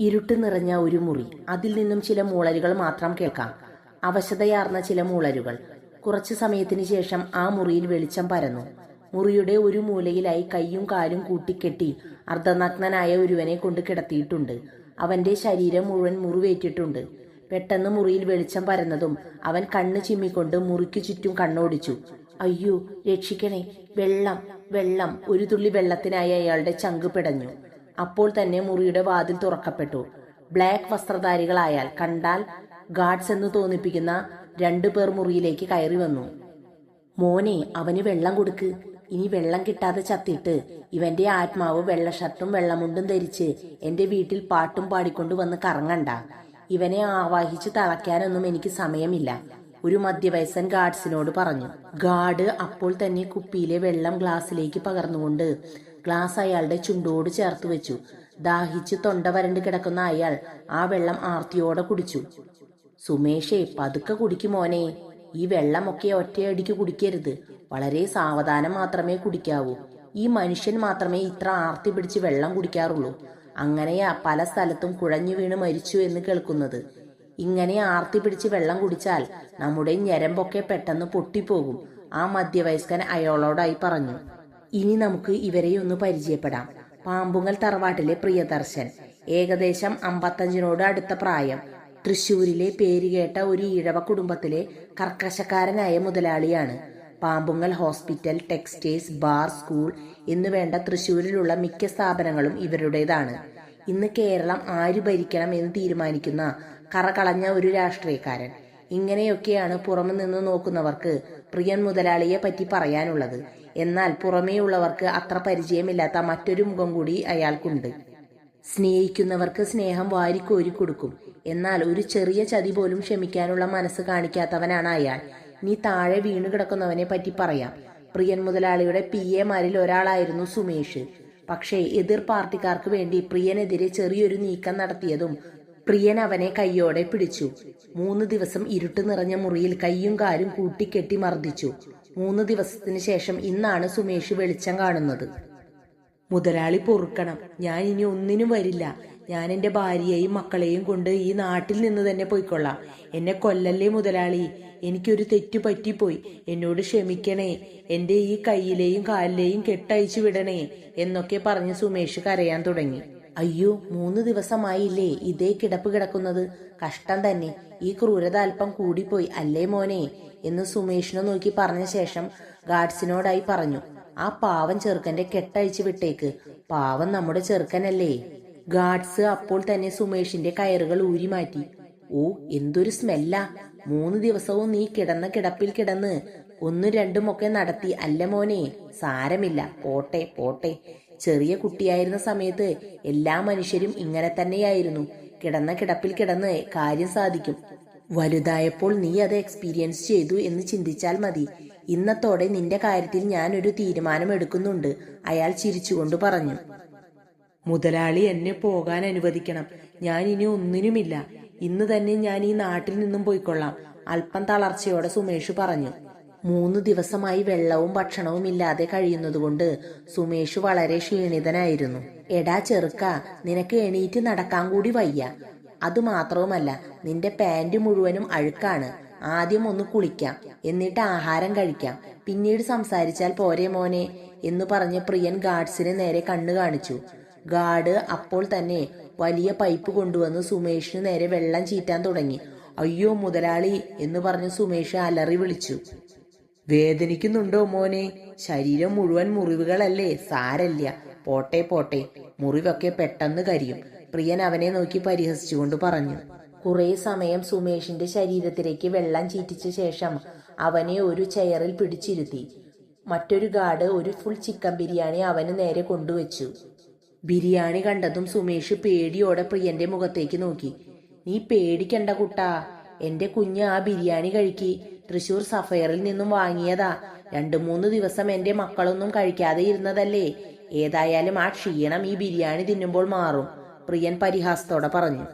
ഇരുട്ട് നിറഞ്ഞ ഒരു മുറി. അതിൽ നിന്നും ചില മൂളലുകൾ മാത്രം കേൾക്കാം. അവശതയാർന്ന ചില മൂളരുകൾ കുറച്ചു സമയത്തിന് ശേഷം ആ മുറിയിൽ വെളിച്ചം പരന്നു. മുറിയുടെ ഒരു മൂലയിലായി കൈയും കാലും കൂട്ടിക്കെട്ടി അർദ്ധനഗ്നനായ ഒരുവനെ കൊണ്ട് കിടത്തിയിട്ടുണ്ട്. അവന്റെ ശരീരം മുഴുവൻ മുറിവേറ്റിട്ടുണ്ട്. പെട്ടെന്ന് മുറിയിൽ വെളിച്ചം പരന്നതും അവൻ കണ്ണ് ചിമ്മിക്കൊണ്ട് മുറിക്കു ചുറ്റും കണ്ണോടിച്ചു. അയ്യോ രക്ഷിക്കണേ. വെള്ളം വെള്ളം. ഒരു തുള്ളി വെള്ളത്തിനായി അയാളുടെ ചങ്ക് പിടഞ്ഞു. അപ്പോൾ തന്നെ മുറിയുടെ വാതിൽ തുറക്കപ്പെട്ടു. ബ്ലാക്ക് വസ്ത്രധാരികളായാൽ കണ്ടാൽ ഗാർഡ്സ് എന്ന് തോന്നിപ്പിക്കുന്ന രണ്ടു പേർ മുറിയിലേക്ക് കയറി വന്നു. മോനെ അവന് വെള്ളം കൊടുക്ക്. ഇനി വെള്ളം കിട്ടാതെ ചത്തിട്ട് ഇവന്റെ ആത്മാവ് വെള്ള ഷർട്ടും വെള്ളമുണ്ടും ധരിച്ച് എന്റെ വീട്ടിൽ പാട്ടും പാടിക്കൊണ്ട് വന്ന് കറങ്ങണ്ട. ഇവനെ ആവാഹിച്ച് തളയ്ക്കാനൊന്നും എനിക്ക് സമയമില്ല. ഒരു മധ്യവയസ്സൻ ഗാർഡ്സിനോട് പറഞ്ഞു ഗാർഡ് അപ്പോൾ തന്നെ കുപ്പിയിലെ വെള്ളം ഗ്ലാസ്സിലേക്ക് പകർന്നുകൊണ്ട് ഗ്ലാസ് അയാളുടെ ചുണ്ടോട് ചേർത്ത് വെച്ചു. ദാഹിച്ച് തൊണ്ട വരണ്ട് കിടക്കുന്ന അയാൾ ആ വെള്ളം ആർത്തിയോടെ കുടിച്ചു. സുമേഷേ പതുക്കെ കുടിക്കും മോനെ. ഈ വെള്ളമൊക്കെ ഒറ്റയടിക്ക് കുടിക്കരുത്. വളരെ സാവധാനം മാത്രമേ കുടിക്കാവൂ. ഈ മനുഷ്യൻ മാത്രമേ ഇത്ര ആർത്തി പിടിച്ച് വെള്ളം കുടിക്കാറുള്ളൂ. അങ്ങനെയാ പല സ്ഥലത്തും കുഴഞ്ഞു വീണ് മരിച്ചു എന്ന് കേൾക്കുന്നത്. ഇങ്ങനെ ആർത്തി പിടിച്ച് വെള്ളം കുടിച്ചാൽ നമ്മുടെ ഞരമ്പൊക്കെ പെട്ടെന്ന് പൊട്ടിപ്പോകും. ആ മധ്യവയസ്കൻ അയാളോടായി പറഞ്ഞു ഇനി നമുക്ക് ഇവരെ ഒന്ന് പരിചയപ്പെടാം. പാമ്പുങ്ങൽ തറവാട്ടിലെ പ്രിയദർശൻ. ഏകദേശം അമ്പത്തഞ്ചിനോട് അടുത്ത പ്രായം. തൃശൂരിലെ പേരുകേട്ട ഒരു ഈഴവ കുടുംബത്തിലെ കർക്കശക്കാരനായ മുതലാളിയാണ്. Pampungal hospital textiles bar school എന്നുവേണ്ട തൃശൂരിലുള്ള മിക്ക സ്ഥാപനങ്ങളും ഇവരുടേതാണ്. ഇന്ന് കേരളം ആര് ഭരിക്കണം എന്ന് തീരുമാനിക്കുന്ന കറകളഞ്ഞ ഒരു രാഷ്ട്രീയക്കാരൻ. ഇങ്ങനെയൊക്കെയാണ് പുറമെ നിന്ന് നോക്കുന്നവർക്ക് പ്രിയൻ മുതലാളിയെ പറ്റി പറയാനുള്ളത്. എന്നാൽ പുറമേയുള്ളവർക്ക് അത്ര പരിചയമില്ലാത്ത മറ്റൊരു മുഖം കൂടി അയാൾക്കുണ്ട്. സ്നേഹിക്കുന്നവർക്ക് സ്നേഹം വാരിക്കോരി കൊടുക്കും. എന്നാൽ ഒരു ചെറിയ ചതി പോലും ക്ഷമിക്കാനുള്ള മനസ്സ് കാണിക്കാത്തവനാണ് അയാൾ. നീ താഴെ വീണു കിടക്കുന്നവനെ പറ്റി പറയാം. പ്രിയൻ മുതലാളിയുടെ പി. എമാരിൽ ഒരാളായിരുന്നു സുമേഷ്. പക്ഷേ എതിർ പാർട്ടിക്കാർക്ക് വേണ്ടി പ്രിയനെതിരെ ചെറിയൊരു നീക്കം നടത്തിയതും പ്രിയൻ അവനെ കൈയോടെ പിടിച്ചു. മൂന്ന് ദിവസം ഇരുട്ട് നിറഞ്ഞ മുറിയിൽ കൈയും കാലും കൂട്ടിക്കെട്ടി മർദ്ദിച്ചു. മൂന്ന് ദിവസത്തിന് ശേഷം ഇന്നാണ് സുമേഷ് വെളിച്ചം കാണുന്നത്. മുതലാളി പൊറുക്കണം. ഞാൻ ഇനി ഒന്നിനും വരില്ല. ഞാൻ എന്റെ ഭാര്യയെയും മക്കളെയും കൊണ്ട് ഈ നാട്ടിൽ നിന്ന് തന്നെ പോയിക്കൊള്ളാം. എന്നെ കൊല്ലല്ലേ മുതലാളി? എനിക്കൊരു തെറ്റു പറ്റിപ്പോയി. എന്നോട് ക്ഷമിക്കണേ. എന്റെ ഈ കയ്യിലെയും കാലിലെയും കെട്ടയച്ചു വിടണേ എന്നൊക്കെ പറഞ്ഞ് സുമേഷ് കരയാൻ തുടങ്ങി. അയ്യോ മൂന്ന് ദിവസമായില്ലേ ഇതേ കിടപ്പ് കിടക്കുന്നത്. കഷ്ടം തന്നെ. ഈ ക്രൂരത അല്പം കൂടിപ്പോയി അല്ലേ മോനെ? എന്ന് സുമേഷിനെ നോക്കി പറഞ്ഞ ശേഷം ഗാഡ്സിനോടായി പറഞ്ഞു ആ പാവം ചെറുക്കന്റെ കെട്ടഴിച്ചു വിട്ടേക്ക്. പാവം നമ്മുടെ ചെറുക്കനല്ലേ. ഗാഡ്സ് അപ്പോൾ തന്നെ സുമേഷിന്റെ കയറുകൾ ഊരി മാറ്റി ഓ എന്തൊരു സ്മെല്ല. മൂന്ന് ദിവസവും നീ കിടന്ന കിടപ്പിൽ കിടന്ന്. ഒന്നും രണ്ടുമൊക്കെ നടത്തി അല്ല മോനെ? സാരമില്ല. പോട്ടെ പോട്ടെ. ചെറിയ കുട്ടിയായിരുന്ന സമയത്ത് എല്ലാ മനുഷ്യരും ഇങ്ങനെ തന്നെയായിരുന്നു. കിടന്ന കിടപ്പിൽ കിടന്ന് കാര്യം സാധിക്കും. വലുതായപ്പോൾ നീ അത് എക്സ്പീരിയൻസ് ചെയ്തു എന്ന് ചിന്തിച്ചാൽ മതി. ഇന്നത്തോടെ നിന്റെ കാര്യത്തിൽ ഞാൻ ഒരു തീരുമാനം എടുക്കുന്നുണ്ട് അയാൾ ചിരിച്ചുകൊണ്ട് പറഞ്ഞു. മുതലാളി എന്നെ പോകാൻ അനുവദിക്കണം. ഞാൻ ഇനി ഒന്നിനുമില്ല. ഇന്ന് തന്നെ ഞാൻ ഈ നാട്ടിൽ നിന്നും പോയിക്കൊള്ളാം അല്പം തളർച്ചയോടെ സുമേഷ് പറഞ്ഞു. മൂന്ന് ദിവസമായി വെള്ളവും ഭക്ഷണവും ഇല്ലാതെ കഴിയുന്നതുകൊണ്ട് സുമേഷ് വളരെ ക്ഷീണിതനായിരുന്നു. എടാ ചെറുക്ക നിനക്ക് എണീറ്റ് നടക്കാൻ കൂടി വയ്യ. അത് മാത്രവുമല്ല നിന്റെ പാന്റ് മുഴുവനും അഴുക്കാണ്. ആദ്യം ഒന്ന് കുളിക്കാം എന്നിട്ട് ആഹാരം കഴിക്കാം. പിന്നീട് സംസാരിച്ചാൽ പോരെ മോനെ എന്ന് പറഞ്ഞ് പ്രിയൻ ഗാർഡ്സിന് നേരെ കണ്ണു കാണിച്ചു. ഗാർഡ് അപ്പോൾ തന്നെ വലിയ പൈപ്പ് കൊണ്ടുവന്ന് സുമേഷിന് നേരെ വെള്ളം ചീറ്റാൻ തുടങ്ങി. അയ്യോ മുതലാളി എന്ന് പറഞ്ഞ് സുമേഷ് അലറി വിളിച്ചു. വേദനിക്കുന്നുണ്ടോ മോനെ? ശരീരം മുഴുവൻ മുറിവുകളല്ലേ? സാരല്ല. പോട്ടെ പോട്ടെ. മുറിവൊക്കെ പെട്ടെന്ന് കരിയും. പ്രിയൻ അവനെ നോക്കി പരിഹസിച്ചുകൊണ്ട് പറഞ്ഞു. കുറെ സമയം സുമേഷിന്റെ ശരീരത്തിലേക്ക് വെള്ളം ചീറ്റിച്ച ശേഷം അവനെ ഒരു ചെയറിൽ പിടിച്ചിരുത്തി. മറ്റൊരു ഗാർഡ് ഒരു ഫുൾ ചിക്കൻ ബിരിയാണി അവന് നേരെ കൊണ്ടുവച്ചു. ബിരിയാണി കണ്ടതും സുമേഷ് പേടിയോടെ പ്രിയന്റെ മുഖത്തേക്ക് നോക്കി. നീ പേടിക്കണ്ട കുട്ടാ. എന്റെ കുഞ്ഞ് ആ ബിരിയാണി കഴിക്കി. തൃശൂർ സഫയറിൽ നിന്നും വാങ്ങിയതാ. രണ്ടു മൂന്ന് ദിവസം എന്റെ മക്കളൊന്നും കഴിക്കാതെ ഇരുന്നതല്ലേ. ഏതായാലും ആ ക്ഷീണം ഈ ബിരിയാണി തിന്നുമ്പോൾ മാറും പ്രിയൻ പരിഹാസത്തോടെ പറഞ്ഞു.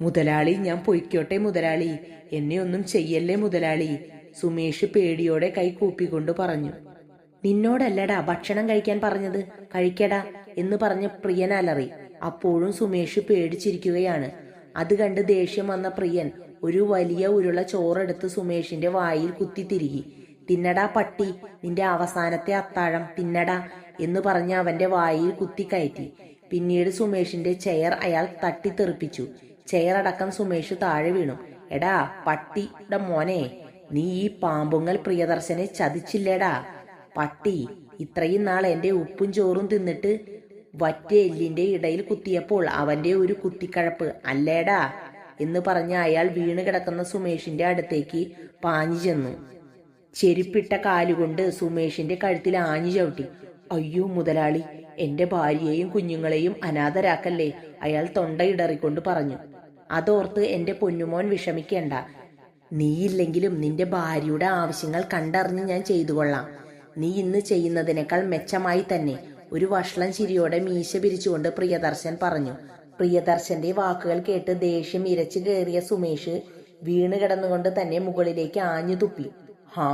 മുതലാളി ഞാൻ പൊയ്ക്കോട്ടെ മുതലാളി എന്നെ ഒന്നും ചെയ്യല്ലേ മുതലാളി സുമേഷ് പേടിയോടെ കൈ കൂപ്പിക്കൊണ്ട് പറഞ്ഞു. നിന്നോടല്ലടാ ഭക്ഷണം കഴിക്കാൻ പറഞ്ഞത് കഴിക്കടാ എന്ന് പറഞ്ഞ് പ്രിയൻ അലറി. അപ്പോഴും സുമേഷ് പേടിച്ചിരിക്കുകയാണ്. അത് കണ്ട് ദേഷ്യം വന്ന പ്രിയൻ ഒരു വലിയ ഉരുള ചോറെടുത്ത് സുമേഷിന്റെ വായിൽ കുത്തി തിരികി. തിന്നടാ പട്ടി നിന്റെ അവസാനത്തെ അത്താഴം തിന്നടാ എന്ന് പറഞ്ഞ് അവന്റെ വായിൽ കുത്തിക്കയറ്റി പിന്നീട് സുമേഷിന്റെ ചെയർ അയാൾ തട്ടിത്തെറിപ്പിച്ചു. ചെയർ അടക്കം സുമേഷ് താഴെ വീണു. എടാ പട്ടിയുടെ മോനെ നീ ഈ പാമ്പുങ്ങൽ പ്രിയദർശനെ ചതിച്ചില്ലേടാ. പട്ടി ഇത്രയും നാൾ എന്റെ ഉപ്പും ചോറും തിന്നിട്ട് വറ്റ എല്ലിന്റെ ഇടയിൽ കുത്തിയപ്പോൾ അവന്റെ ഒരു കുത്തിക്കഴപ്പ് അല്ലേടാ? എന്ന് പറഞ്ഞ് അയാൾ വീണ് കിടക്കുന്ന സുമേഷിന്റെ അടുത്തേക്ക് പാഞ്ഞു ചെന്നു. ചെരുപ്പിട്ട കാലുകൊണ്ട് സുമേഷിന്റെ കഴുത്തിൽ ആഞ്ഞു ചവിട്ടി. അയ്യോ മുതലാളി എന്റെ ഭാര്യയെയും കുഞ്ഞുങ്ങളെയും അനാഥരാക്കല്ലേ? അയാൾ തൊണ്ടയിടറിക്കൊണ്ട് പറഞ്ഞു. അതോർത്ത് എന്റെ പൊന്നുമോൻ വിഷമിക്കേണ്ട. നീയില്ലെങ്കിലും നിന്റെ ഭാര്യയുടെ ആവശ്യങ്ങൾ കണ്ടറിഞ്ഞ് ഞാൻ ചെയ്തു കൊള്ളാം. നീ ഇന്ന് ചെയ്യുന്നതിനേക്കാൾ മെച്ചമായി തന്നെ. ഒരു വഷളം ചിരിയോടെ മീശ പിരിച്ചുകൊണ്ട് പ്രിയദർശൻ പറഞ്ഞു. പ്രിയദർശന്റെ വാക്കുകൾ കേട്ട് ദേഷ്യം ഇരച്ചു കയറിയ സുമേഷ് വീണ് കിടന്നുകൊണ്ട് തന്നെ മുകളിലേക്ക് ആഞ്ഞു തുപ്പി. ഹാ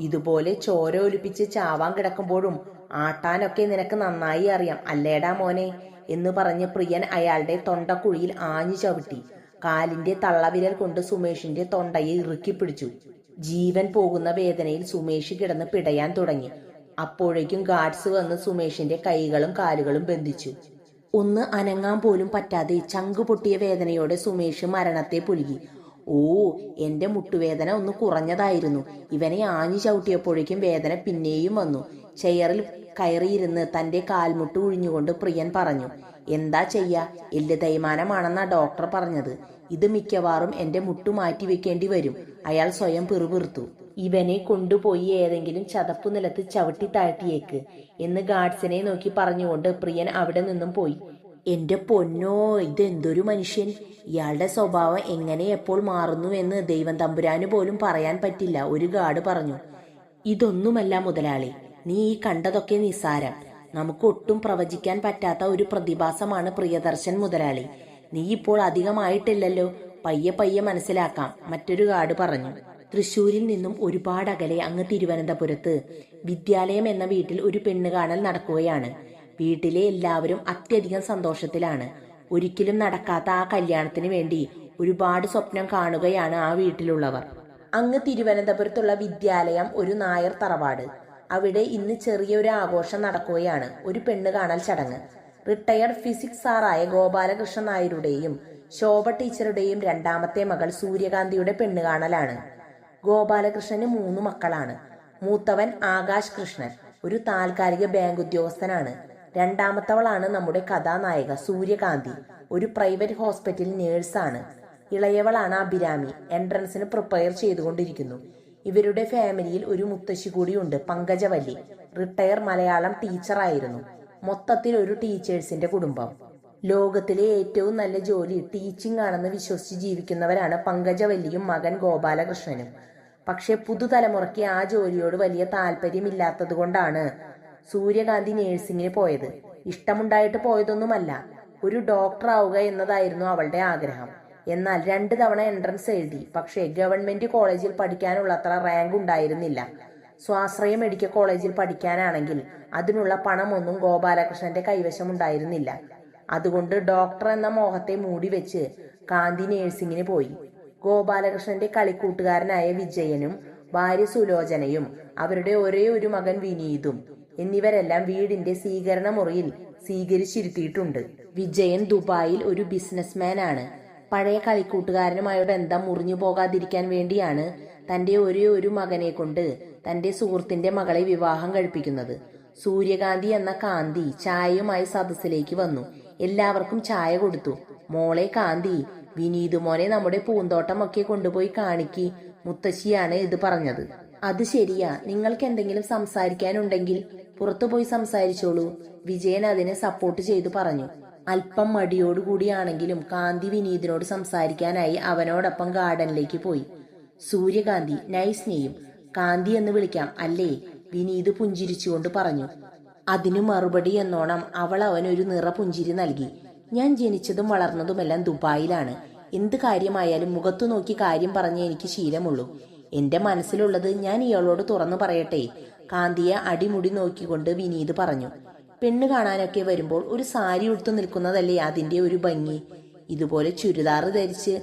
ഇതുപോലെ ചോര ഒലിപ്പിച്ച് ചാവാൻ കിടക്കുമ്പോഴും ആട്ടാനൊക്കെ നിനക്ക് നന്നായി അറിയാം അല്ലേടാ മോനെ എന്ന് പറഞ്ഞ് പ്രിയൻ അയാളുടെ തൊണ്ടക്കുഴിയിൽ ആഞ്ഞു ചവിട്ടി. കാലിന്റെ തള്ളവിരൽ കൊണ്ട് സുമേഷിന്റെ തൊണ്ടയെ ഇറുക്കി പിടിച്ചു. ജീവൻ പോകുന്ന വേദനയിൽ സുമേഷ് കിടന്ന് പിടയാൻ തുടങ്ങി. അപ്പോഴേക്കും ഗാഡ്സ് വന്ന് സുമേഷിന്റെ കൈകളും കാലുകളും ബന്ധിച്ചു. ഒന്ന് അനങ്ങാൻ പോലും പറ്റാതെ ചങ്കു പൊട്ടിയ വേദനയോടെ സുമേഷ് മരണത്തെ പുലുകി. ഓ എന്റെ മുട്ടുവേദന ഒന്ന് കുറഞ്ഞതായിരുന്നു. ഇവനെ ആഞ്ഞു ചവിട്ടിയപ്പോഴേക്കും വേദന പിന്നെയും വന്നു. ചെയറിൽ കയറിയിരുന്ന് തന്റെ കാൽമുട്ട് ഉഴിഞ്ഞുകൊണ്ട് പ്രിയൻ പറഞ്ഞു എന്താ ചെയ്യാ? എല്ല് തേയ്മാനമാണെന്നാ ഡോക്ടർ പറഞ്ഞത്. ഇത് മിക്കവാറും എന്റെ മുട്ടു മാറ്റി വെക്കേണ്ടി വരും. അയാൾ സ്വയം പിറുപിറുത്തു. ഇവനെ കൊണ്ടുപോയി ഏതെങ്കിലും ചതപ്പു നിലത്ത് ചവിട്ടി താഴ്ത്തിയേക്ക് എന്ന് ഗാഡ്സിനെ നോക്കി പറഞ്ഞുകൊണ്ട് പ്രിയൻ അവിടെ നിന്നും പോയി. എന്റെ പൊന്നോ ഇതെന്തൊരു മനുഷ്യൻ? ഇയാളുടെ സ്വഭാവം എങ്ങനെ എപ്പോൾ മാറുന്നു എന്ന് ദൈവം തമ്പുരാന് പോലും പറയാൻ പറ്റില്ല ഒരു ഗാർഡ് പറഞ്ഞു. ഇതൊന്നുമല്ല മുതലാളി നീ ഈ കണ്ടതൊക്കെ നിസാരം നമുക്ക് ഒട്ടും പ്രവചിക്കാൻ പറ്റാത്ത ഒരു പ്രതിഭാസമാണ് പ്രിയദർശൻ മുതലാളി. നീ ഇപ്പോൾ അധികമായിട്ടില്ലല്ലോ. പയ്യെ പയ്യെ മനസ്സിലാക്കാം മറ്റൊരു ഗാർഡ് പറഞ്ഞു. തൃശൂരിൽ നിന്നും ഒരുപാട് അകലെ അങ്ങ് തിരുവനന്തപുരത്ത് വിദ്യാലയം എന്ന വീട്ടിൽ ഒരു പെണ്ണ് കാണൽ നടക്കുകയാണ്. വീട്ടിലെ എല്ലാവരും അത്യധികം സന്തോഷത്തിലാണ്. ഒരിക്കലും നടക്കാത്ത ആ കല്യാണത്തിന് വേണ്ടി ഒരുപാട് സ്വപ്നം കാണുകയാണ് ആ വീട്ടിലുള്ളവർ. അങ്ങ് തിരുവനന്തപുരത്തുള്ള വിദ്യാലയം ഒരു നായർ തറവാട്. അവിടെ ഇന്ന് ചെറിയൊരു ആഘോഷം നടക്കുകയാണ്. ഒരു പെണ്ണ് കാണൽ ചടങ്ങ്. റിട്ടയർഡ് ഫിസിക്സ് സാറായ ഗോപാലകൃഷ്ണൻ നായരുടെയും ശോഭ ടീച്ചറുടെയും രണ്ടാമത്തെ മകൾ സൂര്യകാന്തിയുടെ പെണ്ണ് കാണലാണ്. ഗോപാലകൃഷ്ണന് മൂന്ന് മക്കളാണ്. മൂത്തവൻ ആകാശ് കൃഷ്ണൻ ഒരു താൽക്കാലിക ബാങ്ക് ഉദ്യോഗസ്ഥനാണ്. രണ്ടാമത്തവളാണ് നമ്മുടെ കഥാനായിക സൂര്യകാന്തി ഒരു പ്രൈവറ്റ് ഹോസ്പിറ്റൽ നേഴ്സാണ്. ഇളയവളാണ് അഭിരാമി എൻട്രൻസിന് പ്രിപ്പയർ ചെയ്തുകൊണ്ടിരിക്കുന്നു. ഇവരുടെ ഫാമിലിയിൽ ഒരു മുത്തശ്ശി കൂടിയുണ്ട് പങ്കജവല്ലി. റിട്ടയർ മലയാളം ടീച്ചറായിരുന്നു. മൊത്തത്തിൽ ഒരു ടീച്ചേഴ്സിന്റെ കുടുംബം. ലോകത്തിലെ ഏറ്റവും നല്ല ജോലി ടീച്ചിങ് ആണെന്ന് വിശ്വസിച്ച് ജീവിക്കുന്നവരാണ് പങ്കജവല്ലിയും മകൻ ഗോപാലകൃഷ്ണനും. പക്ഷെ പുതുതലമുറയ്ക്ക് ആ ജോലിയോട് വലിയ താല്പര്യമില്ലാത്തതുകൊണ്ടാണ് സൂര്യകാന്തി നേഴ്സിംഗിന് പോയത്. ഇഷ്ടമുണ്ടായിട്ട് പോയതൊന്നുമല്ല ഒരു ഡോക്ടർ ആവുക എന്നതായിരുന്നു അവളുടെ ആഗ്രഹം. എന്നാൽ രണ്ട് തവണ എൻട്രൻസ് എഴുതി പക്ഷേ ഗവൺമെന്റ് കോളേജിൽ പഠിക്കാനുള്ളത്ര റാങ്ക് ഉണ്ടായിരുന്നില്ല. സ്വാശ്രയ മെഡിക്കൽ കോളേജിൽ പഠിക്കാനാണെങ്കിൽ അതിനുള്ള പണമൊന്നും ഗോപാലകൃഷ്ണന്റെ കൈവശം ഉണ്ടായിരുന്നില്ല അതുകൊണ്ട് ഡോക്ടർ എന്ന മോഹത്തെ മൂടി വെച്ച് കാന്തി നേഴ്സിംഗിന് പോയി. ഗോപാലകൃഷ്ണന്റെ കളിക്കൂട്ടുകാരനായ വിജയനും ഭാര്യ സുലോചനയും അവരുടെ ഒരേ ഒരു മകൻ വിനീതും എന്നിവരെല്ലാം വീടിന്റെ സ്വീകരണ മുറിയിൽ സ്വീകരിച്ചിരുത്തിയിട്ടുണ്ട്. വിജയൻ ദുബായിൽ ഒരു ബിസിനസ്മാൻ ആണ്. പഴയ കളിക്കൂട്ടുകാരനുമായ ബന്ധം മുറിഞ്ഞു പോകാതിരിക്കാൻ വേണ്ടിയാണ് തന്റെ ഒരേ ഒരു മകനെ കൊണ്ട് തന്റെ സുഹൃത്തിന്റെ മകളെ വിവാഹം കഴിപ്പിക്കുന്നത്. സൂര്യകാന്തി എന്ന കാന്തി ചായയുമായി സദസ്സിലേക്ക് വന്നു. എല്ലാവർക്കും ചായ കൊടുത്തു. മോളെ കാന്തി വിനീതു മോനെ നമ്മുടെ പൂന്തോട്ടമൊക്കെ കൊണ്ടുപോയി കാണിക്കി മുത്തശ്ശിയാണ് ഇത് പറഞ്ഞത്. അത് ശരിയാ. നിങ്ങൾക്ക് എന്തെങ്കിലും സംസാരിക്കാനുണ്ടെങ്കിൽ പുറത്തുപോയി സംസാരിച്ചോളൂ. വിജയൻ അതിനെ സപ്പോർട്ട് ചെയ്തു പറഞ്ഞു. അല്പം മടിയോടുകൂടിയാണെങ്കിലും കാന്തി വിനീതിനോട് സംസാരിക്കാനായി അവനോടൊപ്പം ഗാർഡനിലേക്ക് പോയി. സൂര്യകാന്തി നൈസ് നെയ്യും. കാന്തി എന്ന് വിളിക്കാം. അല്ലേ? വിനീത് പുഞ്ചിരിച്ചുകൊണ്ട് പറഞ്ഞു. അതിനു മറുപടി എന്നോണം അവൾ അവനൊരു നിറപുഞ്ചിരി നൽകി. ഞാൻ ജനിച്ചതും വളർന്നതുമെല്ലാം ദുബായിലാണ്. എന്ത് കാര്യമായാലും മുഖത്തു നോക്കി കാര്യം പറഞ്ഞേ എനിക്ക് ശീലമുള്ളൂ. എന്റെ മനസ്സിലുള്ളത് ഞാൻ ഇയാളോട് തുറന്നു പറയട്ടെ? കാന്തിയെ അടിമുടി നോക്കിക്കൊണ്ട് വിനീത് പറഞ്ഞു. പെണ്ണ് കാണാനൊക്കെ വരുമ്പോൾ ഒരു സാരി ഉടുത്തു നിൽക്കുന്നതല്ലേ അതിന്റെ ഒരു ഭംഗി? ഇതുപോലെ ചുരിദാർ ധരിച്ച്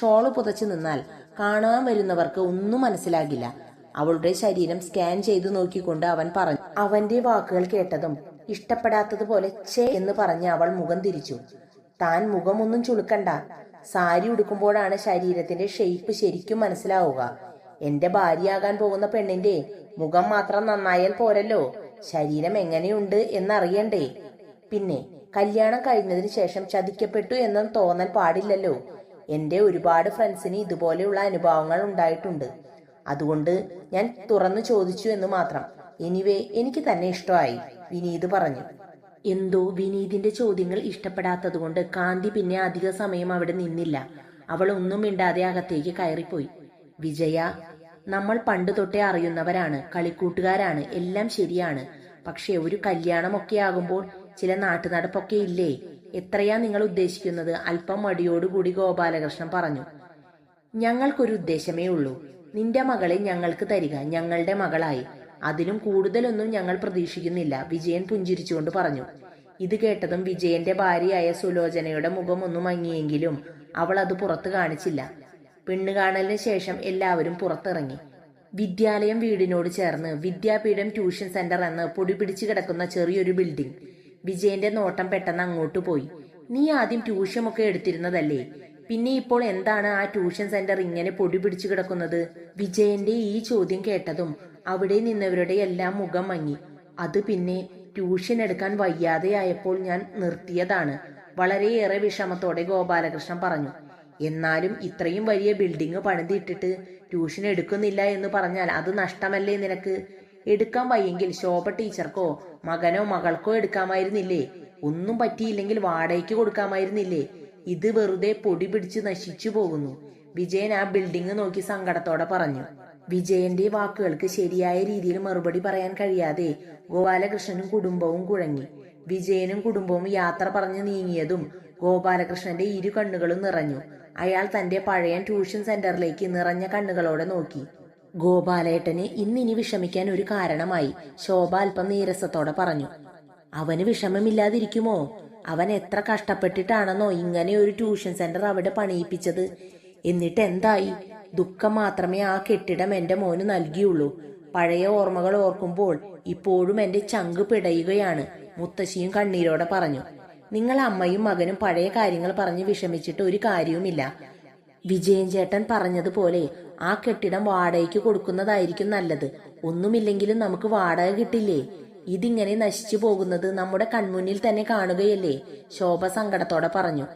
ഷോൾ പുതച്ചു നിന്നാൽ കാണാൻ വരുന്നവർക്ക് ഒന്നും മനസ്സിലാകില്ല. അവളുടെ ശരീരം സ്കാൻ ചെയ്തു നോക്കിക്കൊണ്ട് അവൻ പറഞ്ഞു. അവന്റെ വാക്കുകൾ കേട്ടതും ഇഷ്ടപ്പെടാത്തതുപോലെ ചേ എന്ന് പറഞ്ഞ് അവൾ മുഖം തിരിച്ചു. താൻ മുഖമൊന്നും ചുളുക്കണ്ട. സാരി ഉടുക്കുമ്പോഴാണ് ശരീരത്തിന്റെ ഷെയ്പ്പ് ശരിക്കും മനസ്സിലാവുക. എന്റെ ഭാര്യയാകാൻ പോകുന്ന പെണ്ണിന്റെ മുഖം മാത്രം നന്നായാൽ പോരല്ലോ. ശരീരം എങ്ങനെയുണ്ട് എന്നറിയണ്ടേ? പിന്നെ കല്യാണം കഴിഞ്ഞതിന് ശേഷം ചതിക്കപ്പെട്ടു എന്ന തോന്നൽ പാടില്ലല്ലോ. എന്റെ ഒരുപാട് ഫ്രണ്ട്സിന് ഇതുപോലെയുള്ള അനുഭവങ്ങൾ ഉണ്ടായിട്ടുണ്ട്. അതുകൊണ്ട് ഞാൻ തുറന്നു ചോദിച്ചു എന്ന് മാത്രം. എനിവേ എനിക്ക് തന്നെ ഇഷ്ടമായി വിനീത് പറഞ്ഞു. എന്തോ വിനീതിന്റെ ചോദ്യങ്ങൾ ഇഷ്ടപ്പെടാത്തതുകൊണ്ട് കാന്തി പിന്നെ അധിക സമയം അവിടെ നിന്നില്ല. അവൾ ഒന്നും മിണ്ടാതെ അകത്തേക്ക് കയറിപ്പോയി. വിജയ നമ്മൾ പണ്ട് തൊട്ടേ അറിയുന്നവരാണ് കളിക്കൂട്ടുകാരാണ് എല്ലാം ശരിയാണ്. പക്ഷെ ഒരു കല്യാണമൊക്കെ ആകുമ്പോൾ ചില നാട്ടുനടപ്പൊക്കെ ഇല്ലേ? എത്രയാ നിങ്ങൾ ഉദ്ദേശിക്കുന്നത്? അല്പം മടിയോടുകൂടി ഗോപാലകൃഷ്ണൻ പറഞ്ഞു. ഞങ്ങൾക്കൊരു ഉദ്ദേശമേ ഉള്ളൂ. നിന്റെ മകളെ ഞങ്ങൾക്ക് തരിക. ഞങ്ങളുടെ മകളായി. അതിലും കൂടുതലൊന്നും ഞങ്ങൾ പ്രതീക്ഷിക്കുന്നില്ല വിജയൻ പുഞ്ചിരിച്ചുകൊണ്ട് പറഞ്ഞു. ഇത് കേട്ടതും വിജയന്റെ ഭാര്യയായ സുലോചനയുടെ മുഖം മങ്ങിയെങ്കിലും അവൾ അത് പുറത്തു കാണിച്ചില്ല. പെണ്ണുകാണലിന് ശേഷം എല്ലാവരും പുറത്തിറങ്ങി. വിദ്യാലയം വീടിനോട് ചേർന്ന് വിദ്യാപീഠം ട്യൂഷൻ സെന്റർ എന്ന് പൊടി പിടിച്ചു കിടക്കുന്ന ചെറിയൊരു ബിൽഡിംഗ്. വിജയന്റെ നോട്ടം പെട്ടെന്ന് അങ്ങോട്ട് പോയി. നീ ആദ്യം ട്യൂഷൻ ഒക്കെ എടുത്തിരുന്നതല്ലേ? പിന്നെ ഇപ്പോൾ എന്താണ് ആ ട്യൂഷൻ സെന്റർ ഇങ്ങനെ പൊടി പിടിച്ചു കിടക്കുന്നത്? വിജയന്റെ ഈ ചോദ്യം കേട്ടതും അവിടെ നിന്നവരുടെ എല്ലാം മുഖം മങ്ങി. അത് പിന്നെ ട്യൂഷൻ എടുക്കാൻ വയ്യാതെയായപ്പോൾ ഞാൻ നിർത്തിയതാണ്. വളരെയേറെ വിഷമത്തോടെ ഗോപാലകൃഷ്ണൻ പറഞ്ഞു എന്നാലും ഇത്രയും വലിയ ബിൽഡിംഗ് പണിതിട്ടിട്ട് ട്യൂഷൻ എടുക്കുന്നില്ല എന്ന് പറഞ്ഞാൽ അത് നഷ്ടമല്ലേ നിനക്ക്? എടുക്കാൻ വയ്യെങ്കിൽ ശോഭ ടീച്ചർക്കോ മകനോ മകൾക്കോ എടുക്കാമായിരുന്നില്ലേ? ഒന്നും പറ്റിയില്ലെങ്കിൽ വാടകയ്ക്ക് കൊടുക്കാമായിരുന്നില്ലേ? ഇത് വെറുതെ പൊടി പിടിച്ച് നശിച്ചു പോകുന്നു. വിജയൻ ആ ബിൽഡിംഗ് നോക്കി സങ്കടത്തോടെ പറഞ്ഞു വിജയന്റെ വാക്കുകൾക്ക് ശരിയായ രീതിയിൽ മറുപടി പറയാൻ കഴിയാതെ ഗോപാലകൃഷ്ണനും കുടുംബവും കുഴങ്ങി. വിജയനും കുടുംബവും യാത്ര പറഞ്ഞു നീങ്ങിയതും ഗോപാലകൃഷ്ണന്റെ ഇരു കണ്ണുകളും നിറഞ്ഞു. അയാൾ തന്റെ പഴയ ട്യൂഷൻ സെന്ററിലേക്ക് നിറഞ്ഞ കണ്ണുകളോടെ നോക്കി. ഗോപാലേട്ടന് ഇന്നിനി വിഷമിക്കാൻ ഒരു കാരണമായി ശോഭ അല്പം നീരസത്തോടെ പറഞ്ഞു. അവന് വിഷമമില്ലാതിരിക്കുമോ? അവൻ എത്ര കഷ്ടപ്പെട്ടിട്ടാണെന്നോ ഇങ്ങനെ ഒരു ട്യൂഷൻ സെന്റർ അവിടെ പണിയിപ്പിച്ചത്? എന്നിട്ട് എന്തായി? ദുഃഖം മാത്രമേ ആ കെട്ടിടം എന്റെ മോന് നൽകിയുള്ളൂ. പഴയ ഓർമ്മകൾ ഓർക്കുമ്പോൾ ഇപ്പോഴും എന്റെ ചങ്ക് പിടയുകയാണ് മുത്തശ്ശിയും കണ്ണീരോടെ പറഞ്ഞു. നിങ്ങൾ അമ്മയും മകനും പഴയ കാര്യങ്ങൾ പറഞ്ഞ് വിഷമിച്ചിട്ട് ഒരു കാര്യവുമില്ല. വിജയൻ ചേട്ടൻ പറഞ്ഞതുപോലെ ആ കെട്ടിടം വാടകയ്ക്ക് കൊടുക്കുന്നതായിരിക്കും നല്ലത്. ഒന്നുമില്ലെങ്കിലും നമുക്ക് വാടക കിട്ടില്ലേ? ഇതിങ്ങനെ നശിച്ചു പോകുന്നത് നമ്മുടെ കൺമുന്നിൽ തന്നെ കാണുകയല്ലേ? ശോഭ സങ്കടത്തോടെ പറഞ്ഞു.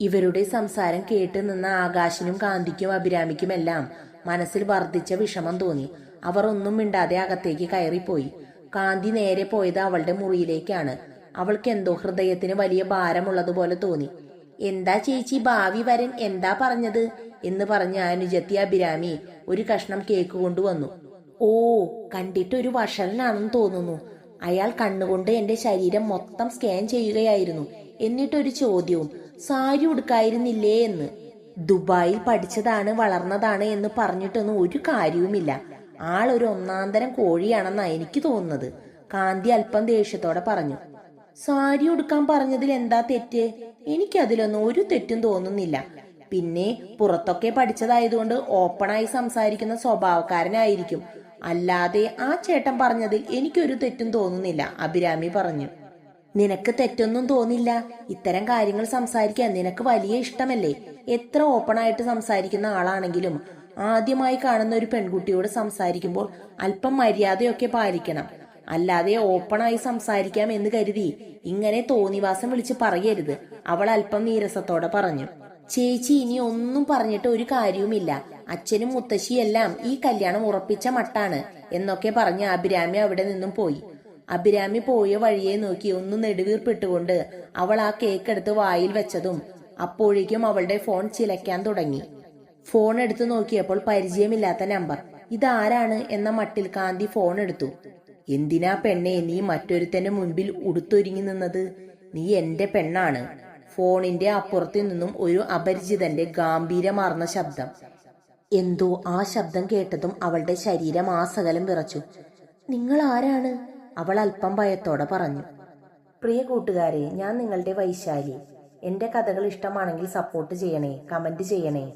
ഇവരുടെ സംസാരം കേട്ട് നിന്ന ആകാശിനും കാന്തിക്കും അഭിരാമിക്കുമെല്ലാം മനസ്സിൽ വർദ്ധിച്ച വിഷമം തോന്നി. അവർ ഒന്നും മിണ്ടാതെ അകത്തേക്ക് കയറിപ്പോയി. കാന്തി നേരെ പോയത് അവളുടെ മുറിയിലേക്കാണ്. അവൾക്ക് എന്തോ ഹൃദയത്തിന് വലിയ ഭാരമുള്ളതുപോലെ തോന്നി. എന്താ ചേച്ചി ഭാവി വരൻ എന്താ പറഞ്ഞത്? എന്ന് പറഞ്ഞ അനുജത്തി അഭിരാമി ഒരു കഷ്ണം കേക്ക് കൊണ്ടുവന്നു. ഓ കണ്ടിട്ട് ഒരു വഷളനാണെന്ന് തോന്നുന്നു. അയാൾ കണ്ണുകൊണ്ട് എന്റെ ശരീരം മൊത്തം സ്കാൻ ചെയ്യുകയായിരുന്നു. എന്നിട്ടൊരു ചോദ്യവും. സാരി ഉടുക്കായിരുന്നില്ലേ എന്ന്. ദുബായിൽ പഠിച്ചതാണ് വളർന്നതാണ് എന്ന് പറഞ്ഞിട്ടൊന്നും ഒരു കാര്യവുമില്ല. ആൾ ഒരു ഒന്നാന്തരം കോഴിയാണെന്നാ എനിക്ക് തോന്നുന്നത്. കാന്തി അല്പം ദേഷ്യത്തോടെ പറഞ്ഞു. സാരി ഉടുക്കാൻ പറഞ്ഞതിൽ എന്താ തെറ്റ്? എനിക്കതിലൊന്നും ഒരു തെറ്റും തോന്നുന്നില്ല. പിന്നെ പുറത്തൊക്കെ പഠിച്ചതായതുകൊണ്ട് ഓപ്പണായി സംസാരിക്കുന്ന സ്വഭാവക്കാരനായിരിക്കും. അല്ലാതെ ആ ചേട്ടൻ പറഞ്ഞതിൽ എനിക്കൊരു തെറ്റും തോന്നുന്നില്ല അഭിരാമി പറഞ്ഞു. നിനക്ക് തെറ്റൊന്നും തോന്നില്ല. ഇത്തരം കാര്യങ്ങൾ സംസാരിക്കാൻ നിനക്ക് വലിയ ഇഷ്ടമല്ലേ? എത്ര ഓപ്പൺ ആയിട്ട് സംസാരിക്കുന്ന ആളാണെങ്കിലും ആദ്യമായി കാണുന്ന ഒരു പെൺകുട്ടിയോട് സംസാരിക്കുമ്പോൾ അല്പം മര്യാദയൊക്കെ പാലിക്കണം. അല്ലാതെ ഓപ്പണായി സംസാരിക്കാം എന്ന് കരുതി ഇങ്ങനെ തോന്നിവാസം വിളിച്ച് പറയരുത്. അവൾ അല്പം നീരസത്തോടെ പറഞ്ഞു. ചേച്ചി ഇനി ഒന്നും പറഞ്ഞിട്ട് ഒരു കാര്യവുമില്ല. അച്ഛനും മുത്തശ്ശിയെല്ലാം ഈ കല്യാണം ഉറപ്പിച്ച മട്ടാണ് എന്നൊക്കെ പറഞ്ഞ് അഭിരാമി അവിടെ നിന്നും പോയി. അഭിരാമി പോയ വഴിയെ നോക്കി ഒന്ന് നെടുവീർപ്പിട്ടുകൊണ്ട് അവൾ ആ കേക്ക് എടുത്ത് വായിൽ വെച്ചതും അപ്പോഴേക്കും അവളുടെ ഫോൺ ചിലയ്ക്കാൻ തുടങ്ങി. ഫോൺ എടുത്തു നോക്കിയപ്പോൾ പരിചയമില്ലാത്ത നമ്പർ. ഇതാരാണ് എന്ന മട്ടിൽ കാന്തി ഫോൺ എടുത്തു. എന്തിനാ പെണ്ണെ നീ മറ്റൊരുത്തന്റെ മുൻപിൽ ഉടുത്തൊരുങ്ങി നിന്നത്? നീ എന്റെ പെണ്ണാണ്. ഫോണിന്റെ അപ്പുറത്തു നിന്നും ഒരു അപരിചിതന്റെ ഗാംഭീര്യമാർന്ന ശബ്ദം. എന്തോ ആ ശബ്ദം കേട്ടതും അവളുടെ ശരീരം ആസകലം വിറച്ചു. നിങ്ങൾ ആരാണ്? അവൾ അല്പം ഭയത്തോടെ പറഞ്ഞു പ്രിയ കൂട്ടുകാരെ ഞാൻ നിങ്ങളുടെ വൈശാലി. എന്റെ കഥകൾ ഇഷ്ടമാണെങ്കിൽ സപ്പോർട്ട് ചെയ്യണേ കമന്റ് ചെയ്യണേ.